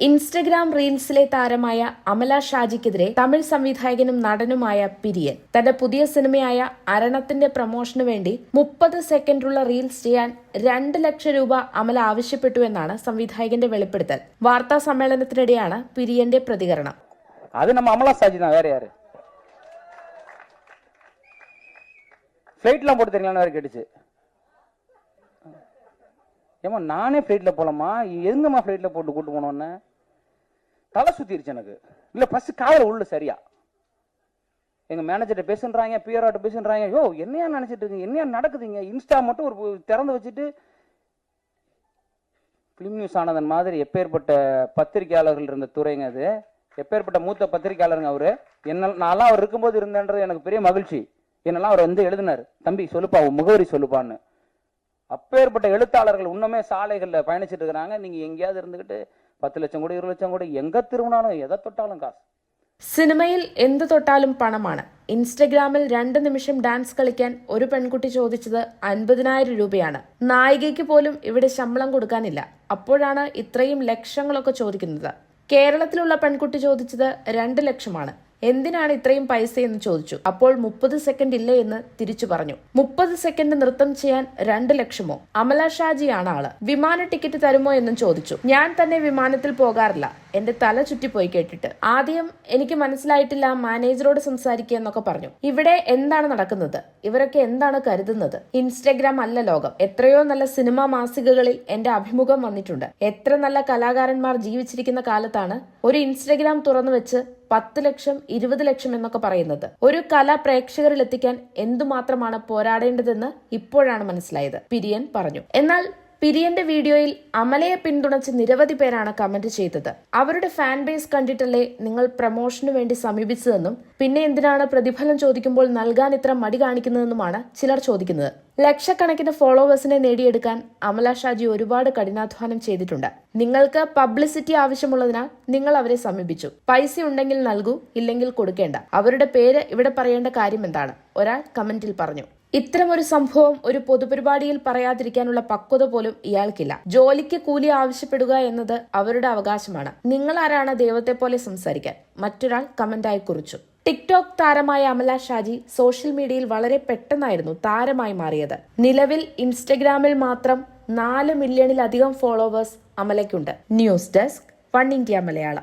Instagram റീൽസിലെ താരമായ അമല ഷാജിക്കെതിരെ തമിഴ് സംവിധായകനും നടനുമായ പിരിയൻ തന്റെ പുതിയ സിനിമയായ അരണത്തിന്റെ പ്രമോഷനു വേണ്ടി മുപ്പത് സെക്കൻഡുള്ള റീൽസ് ചെയ്യാൻ രണ്ട് ലക്ഷം രൂപ അമല ആവശ്യപ്പെട്ടു എന്നാണ് സംവിധായകന്റെ വെളിപ്പെടുത്തൽ വാർത്താ സമ്മേളനത്തിനിടെയാണ് പിരിയന്റെ പ്രതികരണം அது நம்ம அமலா சாஜி தான் வேற யாரு ஃப்ளைட்லாம் போட்டு தெரியுங்களான்னு வேற கேட்டுச்சு ஏமா நானே ஃப்ளைட்டில் போகலாமா எங்கம்மா ஃப்ளைட்டில் போட்டு கூட்டு போனோன்னு தலை சுத்திருச்சு எனக்கு. இல்லை ஃபர்ஸ்ட் காதல உள்ள சரியா. எங்க மேனேஜர்கிட்ட பேசுன்றாங்க பிஆர்ஆட்ட பேசுன்றாங்க யோ என்னையா நினைச்சிட்டு இருக்கீங்க? என்னையா நடக்குதுங்க? இன்ஸ்டா மட்டும் ஒரு திறந்து வச்சுட்டு ஃபிலிம் நியூஸ் ஆனதன் மாதிரி எப்பேற்பட்ட பத்திரிகையாளர்கள் இருந்த துறைங்க அது. எப்பேற்பட்ட மூத்த பத்திரிகையாளருங்க அவரு. என்ன நான்லாம் அவர் இருக்கும்போது இருந்தேன்றது எனக்கு பெரிய மகிழ்ச்சி. என்னெல்லாம் அவர் வந்து எழுதினார். தம்பி சொல்லுப்பா முகவரி சொல்லுப்பான்னு. அப்பேற்பட்ட எழுத்தாளர்கள் இன்னுமே சாலைகளில் பயணிச்சுட்டு இருக்கிறாங்க. நீங்க எங்கேயாவது இருந்துகிட்டு பத்து லட்சம் கூட இருபது லட்சம் கூட எங்க திரும்பினாலும் எதை தொட்டாலும் காசு സിനിമയിൽ എന്ത് തൊട്ടാലും പണമാണ് ഇൻസ്റ്റഗ്രാമിൽ രണ്ട് നിമിഷം ഡാൻസ് കളിക്കാൻ ഒരു പെൺകുട്ടി ചോദിച്ചത് അൻപതിനായിരം രൂപയാണ് നായികയ്ക്ക് പോലും ഇവിടെ ശമ്പളം കൊടുക്കാനില്ല അപ്പോഴാണ് ഇത്രയും ലക്ഷങ്ങളൊക്കെ ചോദിക്കുന്നത് കേരളത്തിലുള്ള പെൺകുട്ടി ചോദിച്ചത് രണ്ട് ലക്ഷമാണ് എന്തിനാണ് ഇത്രയും പൈസ എന്ന് ചോദിച്ചു. അപ്പോൾ മുപ്പത് സെക്കൻഡ് ഇല്ല എന്ന് തിരിച്ചു പറഞ്ഞു. മുപ്പത് സെക്കൻഡ് നൃത്തം ചെയ്യാൻ രണ്ട് ലക്ഷമോ? അമല ഷാജിയാണ് ആൾ. വിമാന ടിക്കറ്റ് തരുമോ എന്നും ചോദിച്ചു. ഞാൻ തന്നെ വിമാനത്തിൽ പോകാറില്ല. എന്റെ തല ചുറ്റിപ്പോയി കേട്ടിട്ട്. ആദ്യം എനിക്ക് മനസ്സിലായിട്ടില്ല മാനേജറോട് സംസാരിക്കുക എന്നൊക്കെ പറഞ്ഞു. ഇവിടെ എന്താണ് നടക്കുന്നത്? ഇവരൊക്കെ എന്താണ് കരുതുന്നത്? ഇൻസ്റ്റഗ്രാം അല്ല ലോകം. എത്രയോ നല്ല സിനിമാ മാസികകളിൽ എന്റെ അഭിമുഖം വന്നിട്ടുണ്ട്. എത്ര നല്ല കലാകാരന്മാർ ജീവിച്ചിരിക്കുന്ന കാലത്താണ് ഒരു ഇൻസ്റ്റഗ്രാം തുറന്നു വെച്ച് പത്ത് ലക്ഷം ഇരുപത് ലക്ഷം എന്നൊക്കെ പറയുന്നത്. ഒരു കല പ്രേക്ഷകരിൽ എത്തിക്കാൻ എന്തുമാത്രമാണ് പോരാടേണ്ടതെന്ന് ഇപ്പോഴാണ് മനസ്സിലായത് പിരിയൻ പറഞ്ഞു. എന്നാൽ പിരിയന്റെ വീഡിയോയിൽ അമലയെ പിന്തുണച്ച് നിരവധി പേരാണ് കമന്റ് ചെയ്തത്. അവരുടെ ഫാൻ ബേസ് കണ്ടിട്ടല്ലേ നിങ്ങൾ പ്രമോഷനു വേണ്ടി സമീപിച്ചതെന്നും പിന്നെ എന്തിനാണ് പ്രതിഫലം ചോദിക്കുമ്പോൾ നൽകാൻ ഇത്ര മടി കാണിക്കുന്നതെന്നുമാണ് ചിലർ ചോദിക്കുന്നത്. ലക്ഷക്കണക്കിന് ഫോളോവേഴ്സിനെ നേടിയെടുക്കാൻ അമല ഷാജി ഒരുപാട് കഠിനാധ്വാനം ചെയ്തിട്ടുണ്ട്. നിങ്ങൾക്ക് പബ്ലിസിറ്റി ആവശ്യമുള്ളതിനാൽ നിങ്ങൾ അവരെ സമീപിച്ചു. പൈസ ഉണ്ടെങ്കിൽ നൽകൂ ഇല്ലെങ്കിൽ കൊടുക്കേണ്ട. അവരുടെ പേര് ഇവിടെ പറയേണ്ട കാര്യം എന്താണ്? ഒരാൾ കമന്റിൽ പറഞ്ഞു. ഇത്തരമൊരു സംഭവം ഒരു പൊതുപരിപാടിയിൽ പറയാതിരിക്കാനുള്ള പക്വത പോലും ഇയാൾക്കില്ല. ജോലിക്ക് കൂലി ആവശ്യപ്പെടുക എന്നത് അവരുടെ അവകാശമാണ്. നിങ്ങൾ ആരാണ് ദൈവത്തെ പോലെ സംസാരിക്കാൻ? മറ്റൊരാൾ കമന്റായി കുറിച്ചു. ടിക്ടോക്ക് താരമായ അമല ഷാജി സോഷ്യൽ മീഡിയയിൽ വളരെ പെട്ടെന്നായിരുന്നു താരമായി മാറിയത്. നിലവിൽ ഇൻസ്റ്റഗ്രാമിൽ മാത്രം നാല് മില്യണിലധികം followers അമലയ്ക്കുണ്ട്. News desk Oneindia Malayalam.